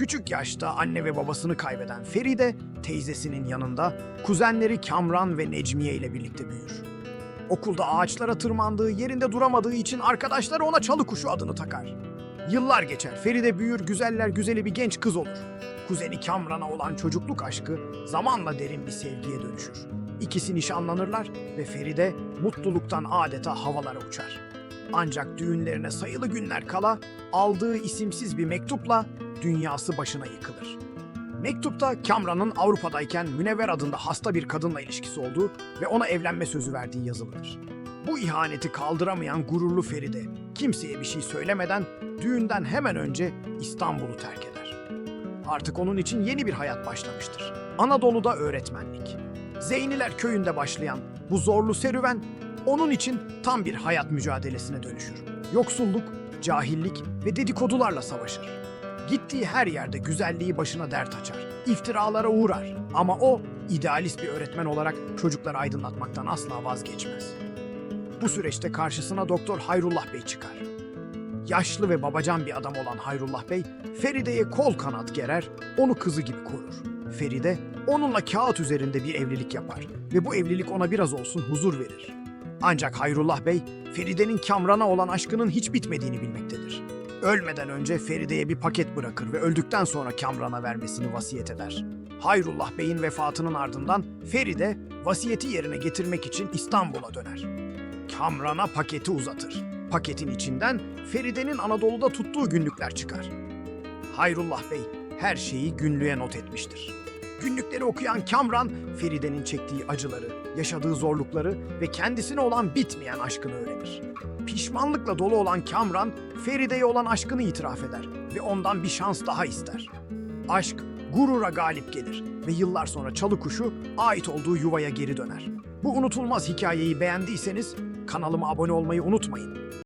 Küçük yaşta anne ve babasını kaybeden Feride, teyzesinin yanında kuzenleri Kamran ve Necmiye ile birlikte büyür. Okulda ağaçlara tırmandığı, yerinde duramadığı için arkadaşları ona çalı kuşu adını takar. Yıllar geçer, Feride büyür, güzeller güzeli bir genç kız olur. Kuzeni Kamran'a olan çocukluk aşkı zamanla derin bir sevgiye dönüşür. İkisi nişanlanırlar ve Feride mutluluktan adeta havalara uçar. Ancak düğünlerine sayılı günler kala aldığı isimsiz bir mektupla dünyası başına yıkılır. Mektupta Kamran'ın Avrupa'dayken Münevver adında hasta bir kadınla ilişkisi olduğu ve ona evlenme sözü verdiği yazılıdır. Bu ihaneti kaldıramayan gururlu Feride kimseye bir şey söylemeden düğünden hemen önce İstanbul'u terk eder. Artık onun için yeni bir hayat başlamıştır. Anadolu'da öğretmenlik. Zeyniler köyünde başlayan bu zorlu serüven onun için tam bir hayat mücadelesine dönüşür. Yoksulluk, cahillik ve dedikodularla savaşır. Gittiği her yerde güzelliği başına dert açar. İftiralara uğrar. Ama o idealist bir öğretmen olarak çocukları aydınlatmaktan asla vazgeçmez. Bu süreçte karşısına Doktor Hayrullah Bey çıkar. Yaşlı ve babacan bir adam olan Hayrullah Bey, Feride'ye kol kanat gerer, onu kızı gibi korur. Feride, onunla kağıt üzerinde bir evlilik yapar ve bu evlilik ona biraz olsun huzur verir. Ancak Hayrullah Bey, Feride'nin Kamran'a olan aşkının hiç bitmediğini bilmektedir. Ölmeden önce Feride'ye bir paket bırakır ve öldükten sonra Kamran'a vermesini vasiyet eder. Hayrullah Bey'in vefatının ardından Feride vasiyeti yerine getirmek için İstanbul'a döner. Kamran'a paketi uzatır. Paketin içinden Feride'nin Anadolu'da tuttuğu günlükler çıkar. Hayrullah Bey her şeyi günlüğe not etmiştir. Günlükleri okuyan Kamran, Feride'nin çektiği acıları, yaşadığı zorlukları ve kendisine olan bitmeyen aşkını öğrenir. Pişmanlıkla dolu olan Kamran, Feride'ye olan aşkını itiraf eder ve ondan bir şans daha ister. Aşk gurura galip gelir ve yıllar sonra çalı kuşu ait olduğu yuvaya geri döner. Bu unutulmaz hikayeyi beğendiyseniz kanalıma abone olmayı unutmayın.